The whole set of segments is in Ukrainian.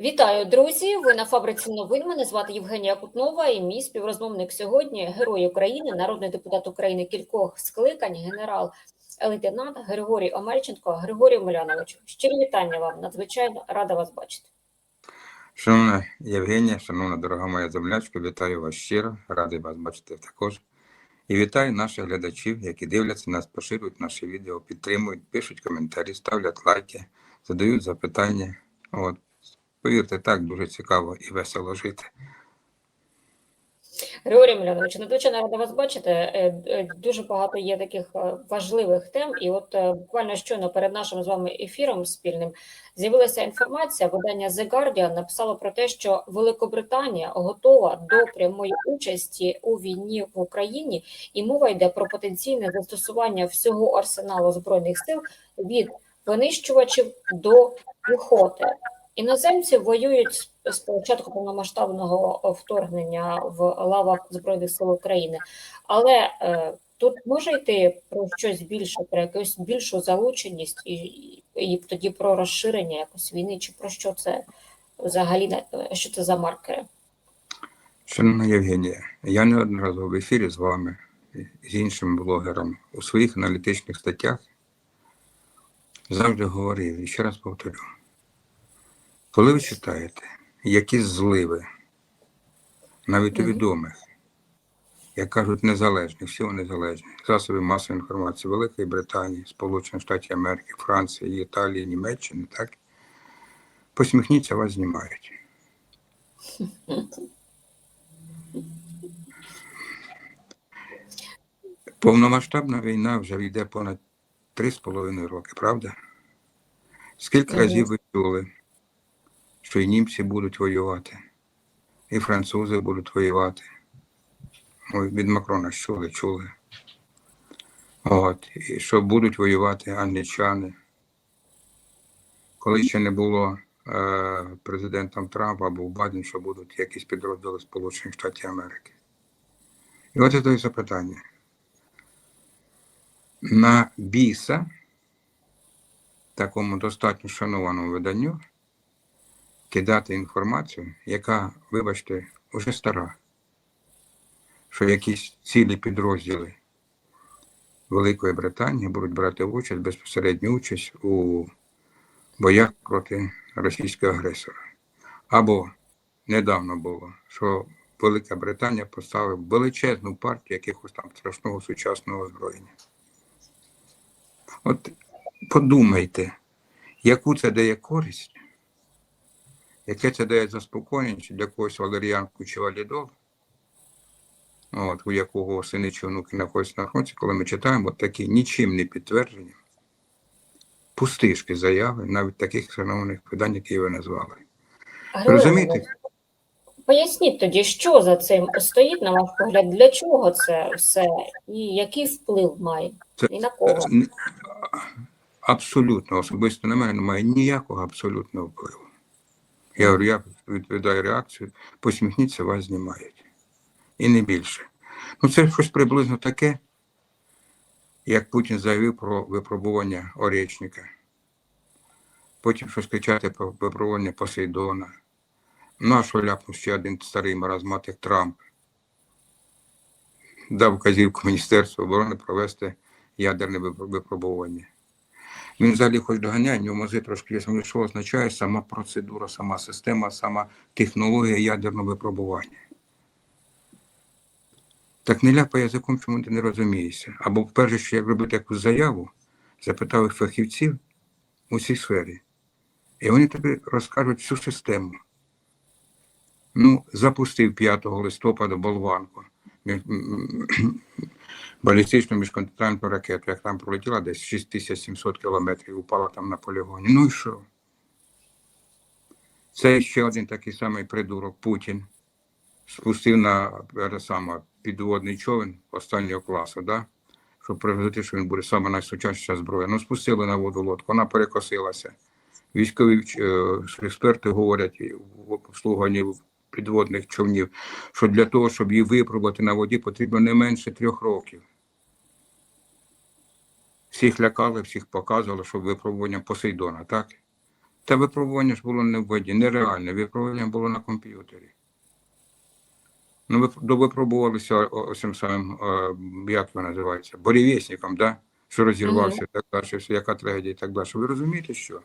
Вітаю, друзі! Ви на фабриці новин. Мене звати Євгенія Кутнова і мій співрозмовник сьогодні герой України, народний депутат України кількох скликань, генерал-лейтенант Григорій Омельченко. Григорій Миляновичу. Щирі вітання вам. Надзвичайно рада вас бачити. Шановна Євгенія, шановна дорога моя землячка, вітаю вас щиро, радий вас бачити також. І вітаю наших глядачів, які дивляться нас, поширюють наші відео, підтримують, пишуть коментарі, ставлять лайки, задають запитання. От. Повірте, так дуже цікаво і весело жити. Григорій Милянович, надзвичайно рада вас бачити. Е, е, Дуже багато є таких е, важливих тем. І от буквально щойно перед нашим з вами ефіром спільним з'явилася інформація. Видання The Guardian написало про те, що Великобританія готова до прямої участі у війні в Україні, і мова йде про потенційне застосування всього арсеналу збройних сил від винищувачів до піхоти. Іноземці воюють з- початку повномасштабного вторгнення в лавах Збройних сил України, але е, тут може йти про щось більше, про якусь більшу залученість і, і тоді про розширення якось війни, чи про що це взагалі що це за маркери? Шановна Євгенія, я неодноразово в ефірі з вами, з іншим блогером у своїх аналітичних статтях завжди говорив, і ще раз повторю, коли ви читаєте якісь зливи, навіть у відомих, як кажуть, незалежних, всього незалежних, засоби масової інформації Великої Британії, Сполучених Штатів Америки, Франції, Італії, Німеччини, так? Посміхніться, вас знімають. Повномасштабна війна вже йде понад 3,5 роки, правда? Скільки разів ви чули, що і німці будуть воювати, і французи будуть воювати. Ой, від Макрона ж чули, чули. От, і що будуть воювати англічани. Коли ще не було е, президентом Трампа, був Байден, що будуть якісь підрозділи Сполучених Штатів Америки. І от це запитання. На біса, такому достатньо шанованому виданню, кидати інформацію, яка, вибачте, уже стара, що якісь цілі підрозділи Великої Британії будуть брати участь, безпосередню участь у боях проти російського агресора. Або недавно було, що Велика Британія поставила величезну партію якихось там страшного сучасного озброєння. От подумайте, яку це дає користь, яке це дає заспокоєння чи для когось валеріанку чи валідол, от, у якого сини чи внуки знаходяться на фронті, коли ми читаємо такі нічим не підтверджені, пустишки заяви, навіть таких шановних видань, які ви назвали. Григорій Розумієте? Поясніть тоді, що за цим стоїть, на ваш погляд, для чого це все і який вплив має Це- і на кого? Абсолютно, особисто на мене немає ніякого абсолютного впливу. Я говорю, я відповідаю реакцію, посміхніться, вас знімають. І не більше. Ну, це щось приблизно таке, як Путін заявив про випробування Оречника. Потім щось кричати про випробування Посейдона. Що ляпнув ще один старий маразматик Трамп. Дав вказівку Міністерству оборони провести ядерне випробування. Він взагалі хоч доганяє, в нього мозги трошки є, але що означає сама процедура, сама система, сама технологія ядерного випробування. Так не ляпай язиком, чому ти не розумієшся. Або перше, що як робити якусь заяву, запитав фахівців у цій сфері. І вони тобі розкажуть всю систему. Ну, запустив 5 листопада болванку. Балістичну міжконтинентальну ракету, як там пролетіла десь 6700 кілометрів, упала там на полігоні. Ну і що? Це ще один такий самий придурок Путін спустив на е, саме, підводний човен останнього класу, да? щоб привезти, що він буде саме найсучасніша зброя. Ну, спустили на воду лодку, вона перекосилася. Військові е, експерти говорять в обслуговуванні підводних човнів, що для того, щоб її випробувати на воді, потрібно не менше трьох років. Всіх лякали, всіх показували, що випробування Посейдона, так? Та випробування ж було не в воді, нереальне. Випробування було на комп'ютері. Ну, довипробувалися цим самим, е, як воно називається, бурєвєсніком, да? що розірвався, так далі, яка трагедія і так далі. Ви розумієте, що?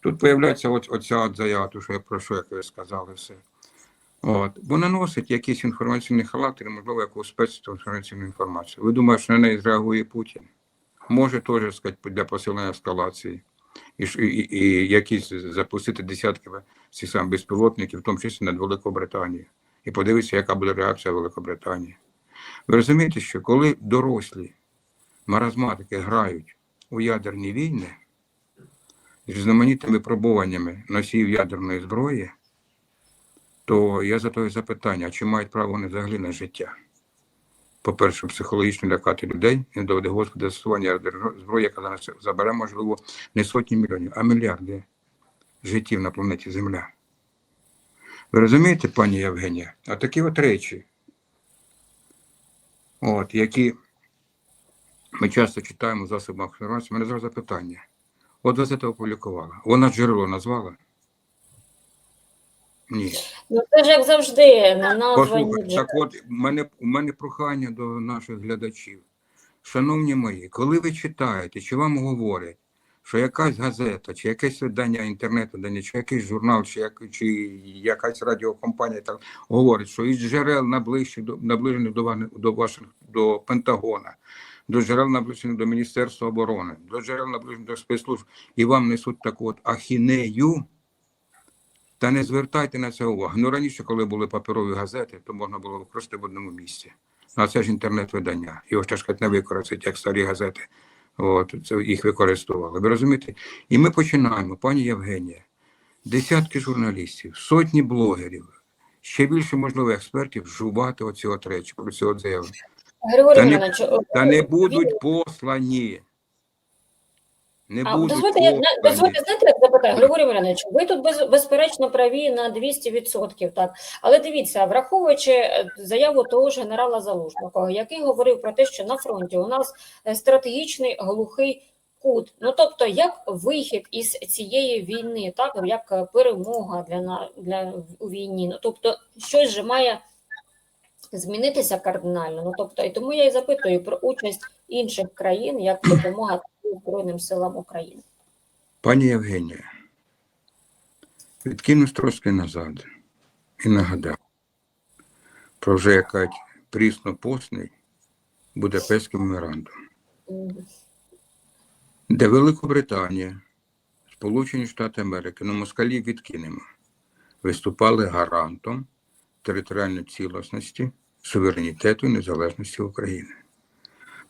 Тут появляється от, оця от заява, що я про що, як ви сказали, все. От. Вона носить якийсь інформаційний халат, і, можливо, якусь спецінформаційну інформацію. Ви думаєте, що на неї зреагує Путін? Може теж сказати, для посилення ескалації. І, і, і, якісь запустити десятки цих самих безпілотників, в тому числі над Великою Британією. І подивитися, яка буде реакція Великобританії. Ви розумієте, що коли дорослі маразматики грають у ядерні війни з різноманітними пробуваннями носіїв ядерної зброї, то я задаю запитання, а чи мають право вони взагалі на життя? По-перше, психологічно лякати людей, не доведе Господи застосування зброї, яка зараз забере, можливо, не сотні мільйонів, а мільярди життів на планеті Земля. Ви розумієте, пані Євгенія? А такі от речі, от, які ми часто читаємо в засобах інформації, мене зараз запитання. От газета опублікувала. Вона джерело назвала? Ні. Ну це ж як завжди на названі. Так от у мене, у мене прохання до наших глядачів. Шановні мої, коли ви читаєте, чи вам говорять, що якась газета, чи якесь видання інтернету, чи якийсь журнал, чи, як, чи якась радіокомпанія так говорить, що із джерел наближених до наближених до, до ваших до Пентагона, до джерел наближених до Міністерства оборони, до джерел наближених до спецслужб, і вам несуть таку от ахінею. Та не звертайте на це увагу. Ну раніше, коли були паперові газети, то можна було використати в одному місці. Ну, а це ж інтернет-видання. Його ж сказати, не використають, як старі газети. От, це їх використовували. Ви розумієте? І ми починаємо, пані Євгенія, десятки журналістів, сотні блогерів, ще більше, можливо, експертів жувати оці от речі, про заяви. Григорій Та не- Та не будуть послані. Не А, будуть дозвольте, я, на- дозвольте, знаєте, як запитаю, Григорій Миронович, ви тут без, безперечно праві на 200%, так. Але дивіться, враховуючи е, заяву того ж генерала Залужного, який говорив про те, що на фронті у нас е, стратегічний глухий кут. Ну тобто, як вихід із цієї війни, так як е, перемога для на для у війні. Ну тобто, щось же має змінитися кардинально. Ну тобто, і тому я і запитую про участь інших країн як допомога Збройним силам України. Пані Євгенія, відкинусь трошки назад і нагадав про вже якась прісно-постний Будапештський меморандум, де Великобританія, Сполучені Штати Америки, ну москалів відкинемо, виступали гарантом територіальної цілісності, суверенітету і незалежності України.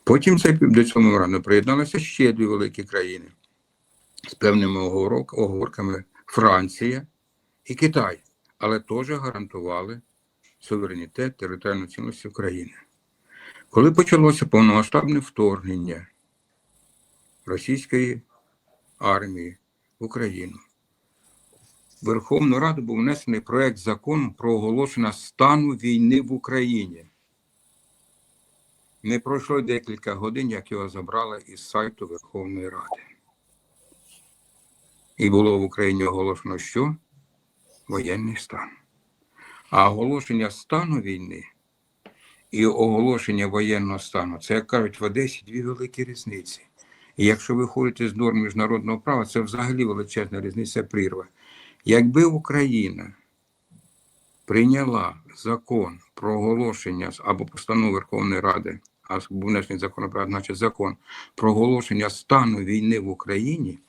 Потім це, до цього меморандуму приєдналися ще дві великі країни з певними оговорками Франція і Китай, але теж гарантували суверенітет територіальної цілісності України. Коли почалося повномасштабне вторгнення російської армії в Україну, в Верховну Раду був внесений проект закону про оголошення стану війни в Україні. Не пройшло декілька годин, як його забрали із сайту Верховної Ради. І було в Україні оголошено що? Воєнний стан. А оголошення стану війни і оголошення воєнного стану це, як кажуть, в Одесі дві великі різниці. І якщо виходити з норм міжнародного права, це взагалі величезна різниця прірва. Якби Україна прийняла закон про оголошення або постанову Верховної Ради, а був внесений законопроект, значить закон про оголошення стану війни в Україні,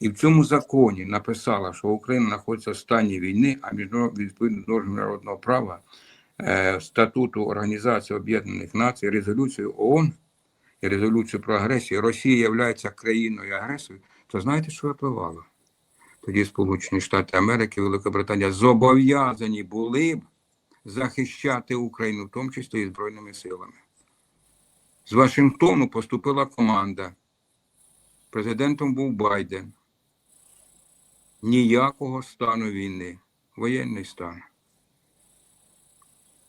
і в цьому законі написала, що Україна знаходиться в стані війни, а відповідно до міжнародного права, е, статуту Організації Об'єднаних Націй, резолюцію ООН і резолюцію про агресію, Росія є країною агресором, то знаєте, що випливало? Тоді Сполучені Штати Америки, Великобританія зобов'язані були б захищати Україну, в тому числі і Збройними силами. З Вашингтону поступила команда. Президентом був Байден. Ніякого стану війни. Воєнний стан.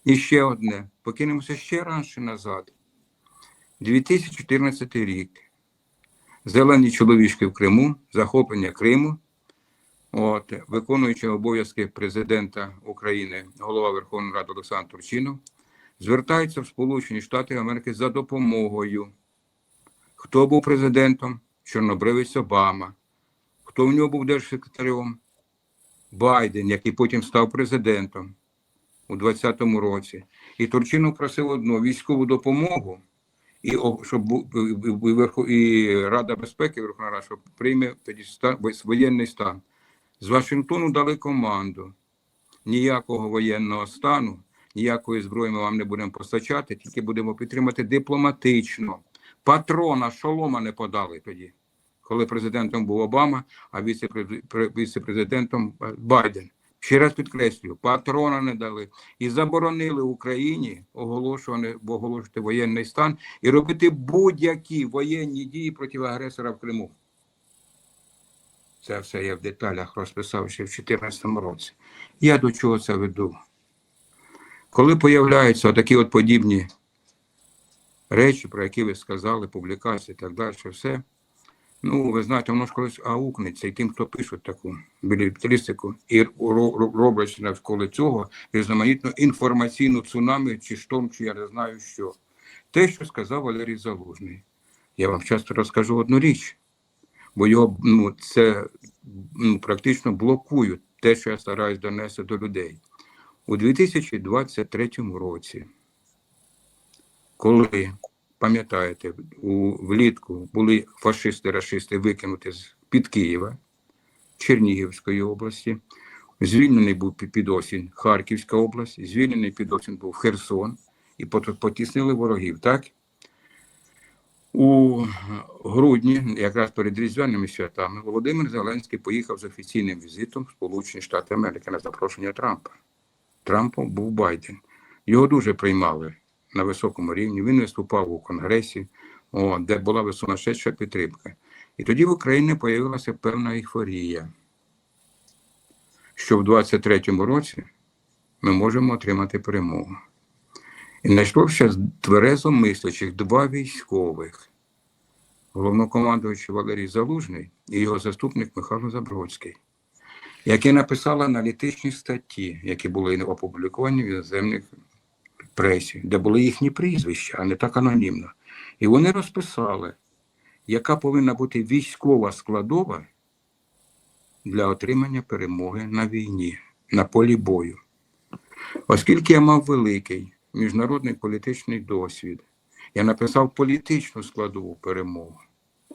І ще одне. Покинемося ще раніше назад. 2014 рік. Зелені чоловічки в Криму, захоплення Криму, От, виконуючи обов'язки президента України, голова Верховної Ради Олександр Турчинов, звертається в Сполучені Штати Америки за допомогою. Хто був президентом? Чорнобривець Обама. Хто в нього був держсекретарем? Байден, який потім став президентом у 2020 році. І Турчинов просив одну військову допомогу, і щоб і, і, Рада безпеки Верховна Рада, щоб прийме воєнний стан. З Вашингтону дали команду. Ніякого воєнного стану, ніякої зброї ми вам не будемо постачати, тільки будемо підтримати дипломатично. Патрона шолома не подали тоді, коли президентом був Обама, а віце-пре- пре- віце-президентом е, Байден. Ще раз підкреслюю, патрона не дали і заборонили Україні оголошувати, оголошувати воєнний стан і робити будь-які воєнні дії проти агресора в Криму. Це все я в деталях розписав ще в 2014 році. Я до чого це веду? Коли появляються такі от подібні речі, про які ви сказали, публікації і так далі, все, ну, ви знаєте, воно ж колись аукнеться і тим, хто пише таку білітристику, і ро- ро- роблять навколо цього різноманітну інформаційну цунамі, чи шторм, чи я не знаю що. Те, що сказав Валерій Залужний, я вам часто розкажу одну річ бо його ну, це ну, практично блокують те, що я стараюсь донести до людей. У 2023 році, коли, пам'ятаєте, у, влітку були фашисти-рашисти викинуті з під Києва, Чернігівської області, звільнений був під осінь Харківська область, звільнений під осінь був Херсон, і потіснили ворогів, так? У грудні, якраз перед різдвяними святами, Володимир Зеленський поїхав з офіційним візитом в Сполучені Штати Америки на запрошення Трампа. Трампом був Байден. Його дуже приймали на високому рівні. Він виступав у Конгресі, о, де була сумасшедша підтримка. І тоді в Україні з'явилася певна ейфорія, що в 23-му році ми можемо отримати перемогу. І знайшлося тверезо мислячих два військових, головнокомандуючий Валерій Залужний і його заступник Михайло Забродський, які написали аналітичні статті, які були опубліковані в іноземних пресі, де були їхні прізвища, а не так анонімно. І вони розписали, яка повинна бути військова складова для отримання перемоги на війні, на полі бою. Оскільки я мав великий міжнародний політичний досвід, я написав політичну складову перемогу,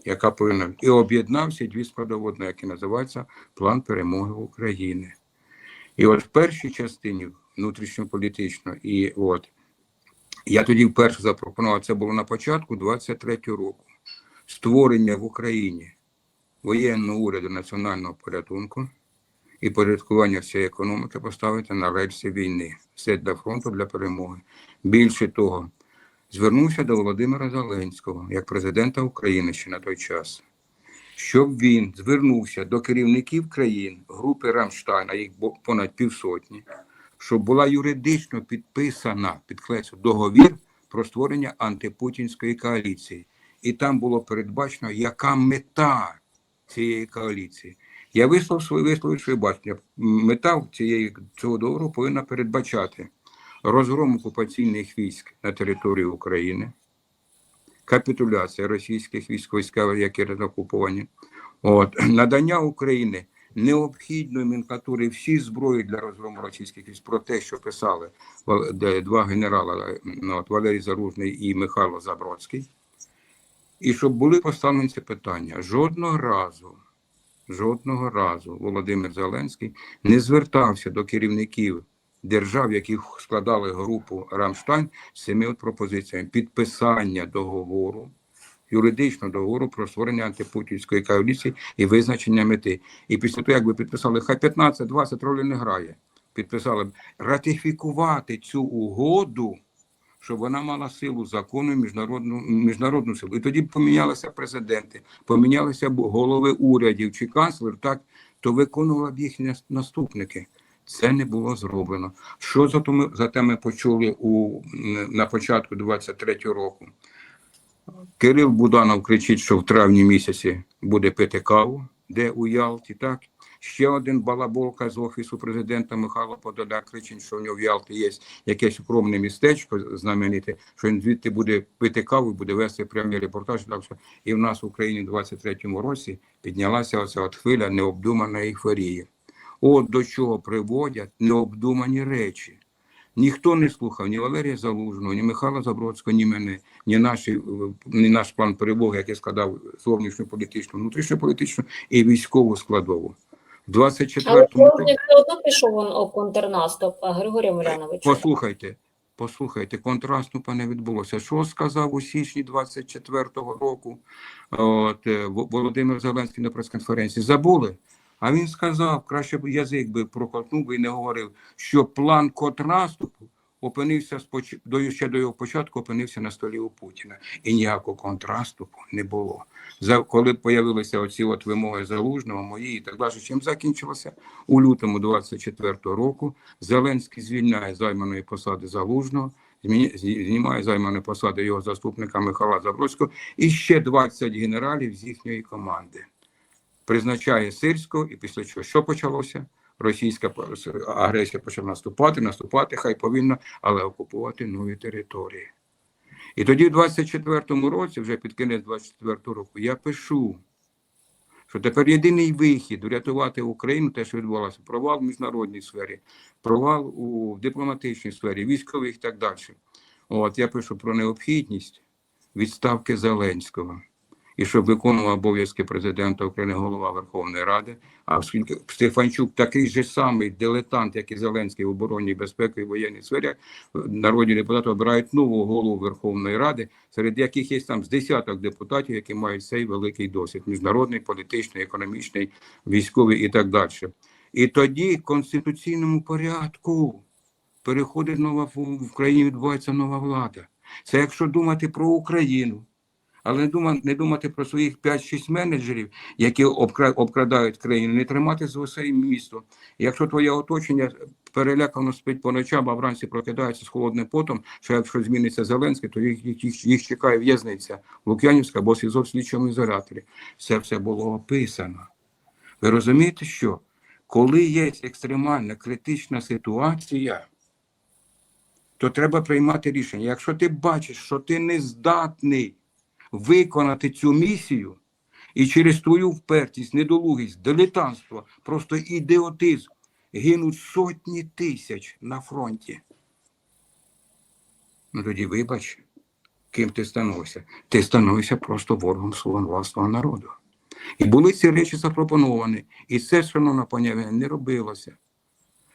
яка повинна і об'єднався дві складові, одна, які називається План перемоги України. І от в першій частині внутрішньополітично, і от я тоді вперше запропонував, це було на початку 23-го року, створення в Україні воєнного уряду національного порятунку і порядкування всієї економіки поставити на рельси війни. Все для фронту, для перемоги. Більше того, звернувся до Володимира Зеленського як президента України ще на той час, щоб він звернувся до керівників країн групи Рамштайн, а їх понад півсотні, щоб була юридично підписана, підкреслю, договір про створення антипутінської коаліції. І там було передбачено, яка мета цієї коаліції. Я висловив своє висловив своє бачення. Мета цієї цього договору повинна передбачати розгром окупаційних військ на території України, капітуляція російських військ, які окуповані, от, надання України необхідної номенклатури всі зброї для розгрому російських військ про те, що писали два генерали ну, от, Валерій Заружний і Михайло Забродський. І щоб були поставлені ці питання. Жодного разу, жодного разу Володимир Зеленський не звертався до керівників держав, які складали групу Рамштайн з цими пропозиціями підписання договору, юридичного договору про створення антипутінської коаліції і визначення мети. І після того, як ви підписали, хай 15-20 ролі не грає. Підписали ратифікувати цю угоду, щоб вона мала силу закону і міжнародну, міжнародну силу. І тоді помінялися президенти, помінялися голови урядів чи канцлер, так, то виконували б їхні наступники. Це не було зроблено. Що зато ми, зате ми почули у, на початку 23-го року? Кирил Буданов кричить, що в травні місяці буде пити каву, де у Ялті, так? Ще один балаболка з офісу президента Михайло Подоляк кричить, що в нього в Ялті є якесь укромне містечко знамените, що він звідти буде пити каву і буде вести прямий репортаж. Так що і в нас в Україні в 23-му році піднялася оця от хвиля необдуманої ейфорії. От до чого приводять необдумані речі. Ніхто не слухав ні Валерія Залужного, ні Михайла Забродського, ні мене, ні, наші, е, ні наш план перемоги, який складав зовнішню політичну, внутрішню політичну і військову складову. В Але 24-му все одно пішов о контрнаступ, Григорій Милянович. Послухайте, послухайте, контрасту не відбулося. Що сказав у січні 24-го року от, е, Володимир Зеленський на прес-конференції? Забули? А він сказав, краще б язик би проковтнув би і не говорив, що план контраступу опинився споч... ще до його початку опинився на столі у Путіна. І ніякого контраступу не було. За коли появилися оці от вимоги залужного, мої і так далі, чим закінчилося у лютому 24-го року. Зеленський звільняє займаної посади залужного, знімає займаної посади його заступника Михайла Забродського і ще 20 генералів з їхньої команди. Призначає Сирського, і після чого що почалося? Російська агресія почала наступати, наступати, хай повинна, але окупувати нові території. І тоді, в 24-му році, вже під кінець 24-го року, я пишу, що тепер єдиний вихід врятувати Україну, те, що відбувалося, провал в міжнародній сфері, провал у дипломатичній сфері, військових і так далі. От я пишу про необхідність відставки Зеленського. І щоб виконував обов'язки президента України голова Верховної Ради. А оскільки Стефанчук такий же самий дилетант, як і Зеленський в оборонній безпеці і воєнній сфері, народні депутати обирають нового голову Верховної Ради, серед яких є там з десяток депутатів, які мають цей великий досвід міжнародний, політичний, економічний, військовий і так далі. І тоді в конституційному порядку переходить нова в країні, відбувається нова влада. Це якщо думати про Україну. Але не думати, не думати про своїх 5-6 менеджерів, які обкрадають країну, не тримати за усе місто. Якщо твоє оточення перелякано спить по ночам, а вранці прокидається з холодним потом, що якщо зміниться Зеленський, то їх, їх, їх, їх чекає в'язниця Лук'янівська або СІЗО в слідчому ізоляторі. Це все було описано. Ви розумієте, що коли є екстремальна критична ситуація, то треба приймати рішення. Якщо ти бачиш, що ти не здатний виконати цю місію, і через твою впертість, недолугість, дилетантство, просто ідіотизм гинуть сотні тисяч на фронті. Ну тоді вибач, ким ти становишся. Ти становишся просто ворогом свого власного народу. І були ці речі запропоновані. І це, шановна пані, не робилося.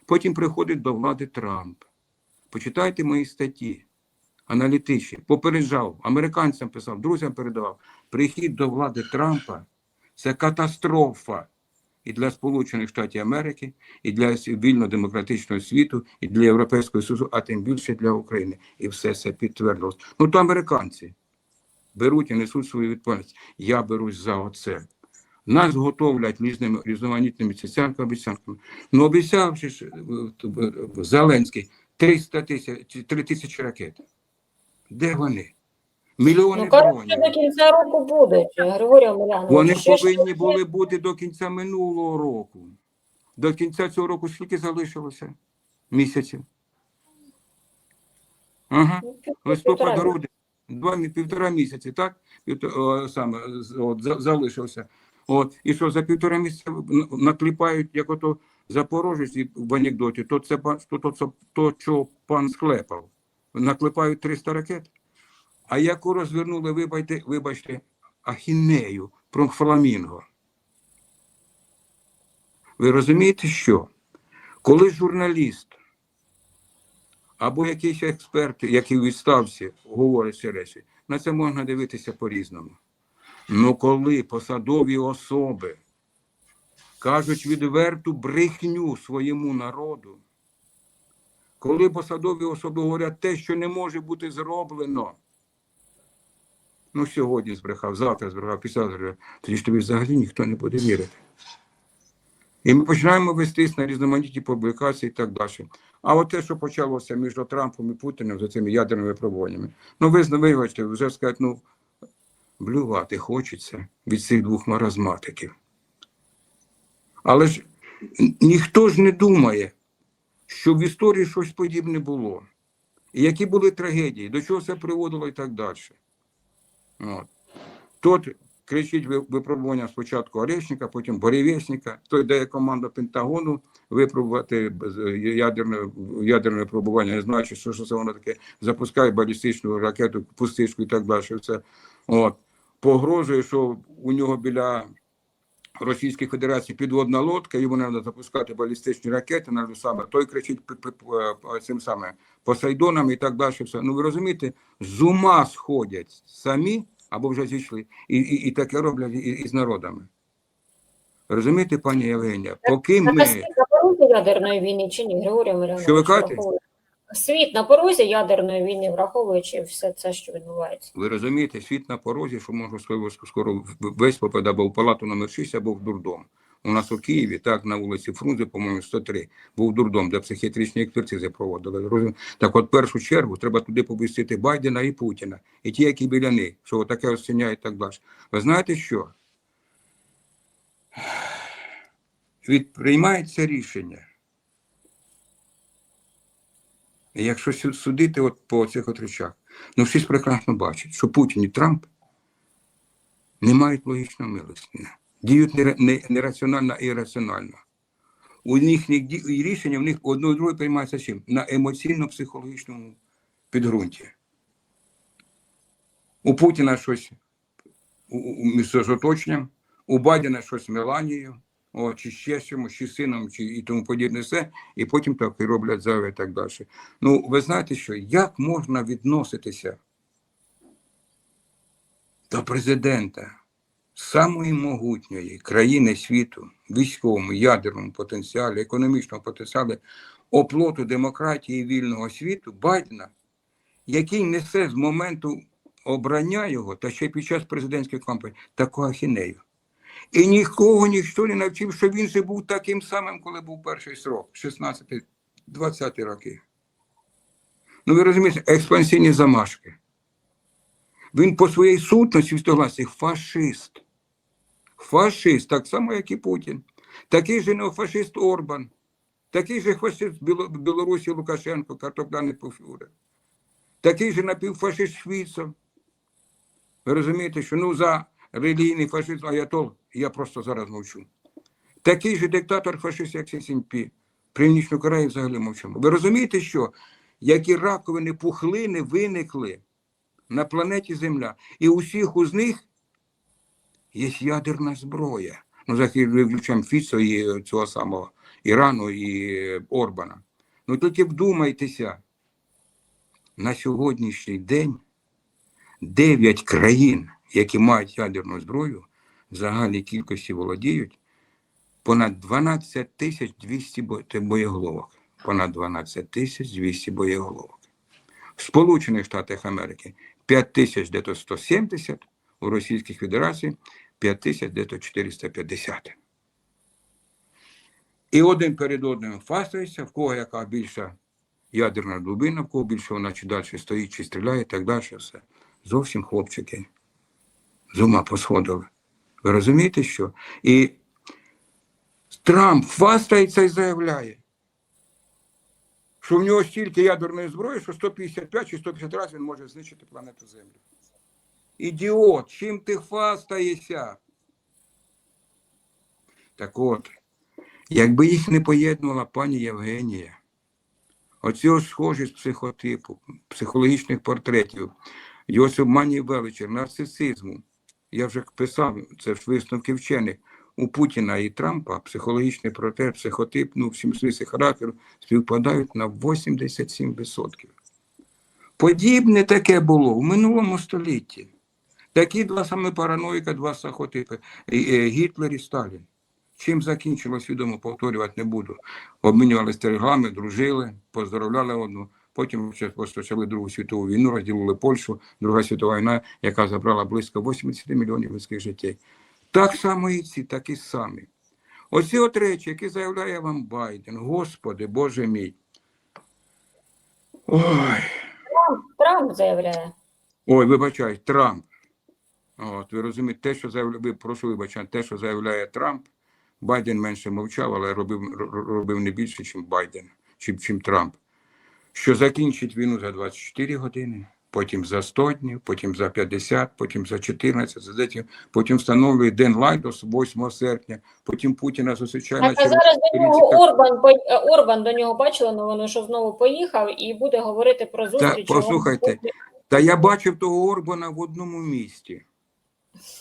Потім приходить до влади Трамп. Почитайте мої статті аналітичні. Попереджав, американцям писав, друзям передавав. Прихід до влади Трампа це катастрофа і для Сполучених Штатів Америки, і для вільно-демократичного світу, і для Європейського Союзу, а тим більше для України. І все це підтвердилось. Ну то американці беруть і несуть свою відповідальність. Я берусь за оце. Нас готовлять різними різноманітними цяцянками, обіцянками. Ну, обіцявши е, е, Зеленський 300 тисяч, 3 тисячі ракет. Де вони? Мільйони Ну, кажуть, що до кінця року будуть, Григорій. Вони Ще ж повинні були бути до кінця минулого року. До кінця цього року скільки залишилося? Місяців. Ага. Ну, пів- Листопад, півтора грудень. Два мі- півтора місяці, так? Півто- о, саме з- от, за- залишився. От. І що за півтора місяця н- накліпають, як ото Запорожець і в анекдоті, то це пан- то, то, то, то, що пан склепав. Наклепають 300 ракет. А яку розвернули, вибачте, вибачте, ахінею про фламінго. Ви розумієте, що? Коли журналіст або якийсь експерт, який у відставці говорить ці речі, на це можна дивитися по-різному. Ну коли посадові особи кажуть відверту брехню своєму народу, коли посадові особи говорять те, що не може бути зроблено, ну сьогодні збрехав, завтра збрехав, після збрехав, тоді ж тобі взагалі ніхто не буде вірити. І ми починаємо вестись на різноманітні публікації і так далі. А от те, що почалося між Трампом і Путіним за цими ядерними випробуваннями, ну ви вибачте, вже сказати, ну блювати хочеться від цих двох маразматиків. Але ж Ніхто ж не думає, що в історії щось подібне було. І які були трагедії, до чого це приводило і так далі. От. Тут кричить випробування спочатку Орешника, потім Боревєсника. Той дає команду Пентагону випробувати е, ядерне, ядерне випробування, не знаючи, що, що це воно таке, запускає балістичну ракету, пустишку і так далі. Все. От. Погрожує, що у нього біля Російської Федерації підводна лодка, йому треба запускати балістичні ракети на саме. Той кричить цим саме Посейдоном і так далі. Все. Ну ви розумієте, з ума сходять самі або вже зійшли, і, і, і таке роблять і, і з народами. Розумієте, пані Євгенія, поки ми. ядерної війни чи ні, Миронович? Що ви кажете? Світ на порозі ядерної війни, враховуючи все це, що відбувається. Ви розумієте, світ на порозі, що може скоро- весь попаде або в палату номер 6, або в дурдом. У нас у Києві, так, на вулиці Фрунзе, по-моєму, 103, був дурдом, де психіатричні експертизи проводили. Так от, першу чергу, треба туди помістити Байдена і Путіна, і ті, які біля них, що таке оціняють і так далі. Ви знаєте що? Від, приймається рішення. І якщо судити от по цих от речах, ну всі ж прекрасно бачать, що Путін і Трамп не мають логічного милостення, діють нера- нераціонально і ірраціонально. У них рішення в них одно і друге приймається чим? На емоційно-психологічному підґрунті. У Путіна щось у, у, з оточенням, у Байдена щось з Меланією, о, чи ще чимось, чи сином, чи і тому подібне все, і потім так і роблять заяви і так далі. Ну, ви знаєте що, як можна відноситися до президента самої могутньої країни світу, військовому, ядерному потенціалі, економічному потенціалі, оплоту демократії вільного світу Байдена, який несе з моменту обрання його, та ще під час президентської кампанії, таку ахінею. І нікого ніхто не навчив, що він же був таким самим, коли був перший срок, 16-20 роки. Ну, ви розумієте, експансивні замашки. Він по своїй сутності в согласі фашист. Фашист, так само, як і Путін. Такий же неофашист Орбан, такий же фашист Білорусі Лукашенко, картопляний пофюрер. Такий же напівфашист Швіцов. Ви розумієте, що ну за релігійний фашизм Аятол, я просто зараз мовчу. Такий же диктатор фашист, як Сі Цзіньпі. Північну Корею взагалі мовчимо. Ви розумієте, що які раковини пухлини виникли на планеті Земля, і у всіх них є ядерна зброя. Ну, за виключаємо Фіцо і цього самого Ірану і Орбана. Ну тільки вдумайтеся, на сьогоднішній день дев'ять країн, які мають ядерну зброю, в загальній кількості володіють понад 12 тисяч 200 боєголовок. Понад 12 тисяч 200 боєголовок. В Сполучених Штатах Америки 5 тисяч дето 170, у Російській Федерації 5 тисяч дето 450. І один перед одним фастується, в кого яка більша ядерна глибина, в кого більше вона чи далі стоїть, чи стріляє, і так далі. Все. Зовсім хлопчики з ума посходили. Ви розумієте, що? І Трамп фастається і заявляє, що в нього стільки ядерної зброї, що 155 чи 150 разів він може знищити планету Землю. Ідіот, чим ти фастаєшся? Так от, якби їх не поєднувала пані Євгенія, оці ось схожість психотипу, психологічних портретів, Йосип Маній Величер, нарцисизму. Я вже писав, це ж висновки вчених. У Путіна і Трампа психологічний портрет, психотип, ну, всім смислі характеру співпадають на 87%. Подібне таке було в минулому столітті. Такі два саме параноїка, два психотипи е, Гітлер і Сталін. Чим закінчилось, відомо, повторювати не буду. Обмінювалися телеграми, дружили, поздоровляли одну. Потім почали Другу світову війну, розділили Польщу, Друга світова війна, яка забрала близько 80 мільйонів людських життів. Так само і ці, такі самі. Оці от речі, які заявляє вам Байден, Господи, Боже мій. Ой, Трамп, Трамп заявляє. ой, вибачай, Трамп. От, ви розумієте, те, що заявляє, ви, прошу вибачення, те, що заявляє Трамп, Байден менше мовчав, але робив, робив не більше, ніж Байден, чим, чим Трамп. Що закінчить війну за 24 години, потім за 100 днів, потім за 50, потім за 14, за 10, потім встановлює день Лайдос 8 серпня, потім Путіна зустрічає Так, а зараз до нього. Орбан, Орбан до нього бачила новину, що знову поїхав і буде говорити про зустріч. послухайте, Та я бачив того Орбана в одному місті.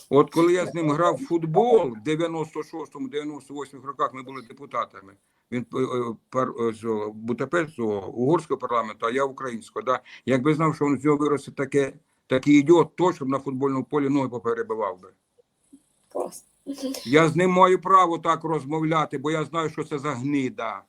От коли я з ним грав в футбол в 96-му, 98 роках ми були депутатами. Він е, е, е, з Будапештського, угорського парламенту, а я українського. Да? Якби знав, що він з нього виросте таке, такий ідіот, точно б на футбольному полі ноги поперебивав би. Клас. Я з ним маю право так розмовляти, бо я знаю, що це за гнида.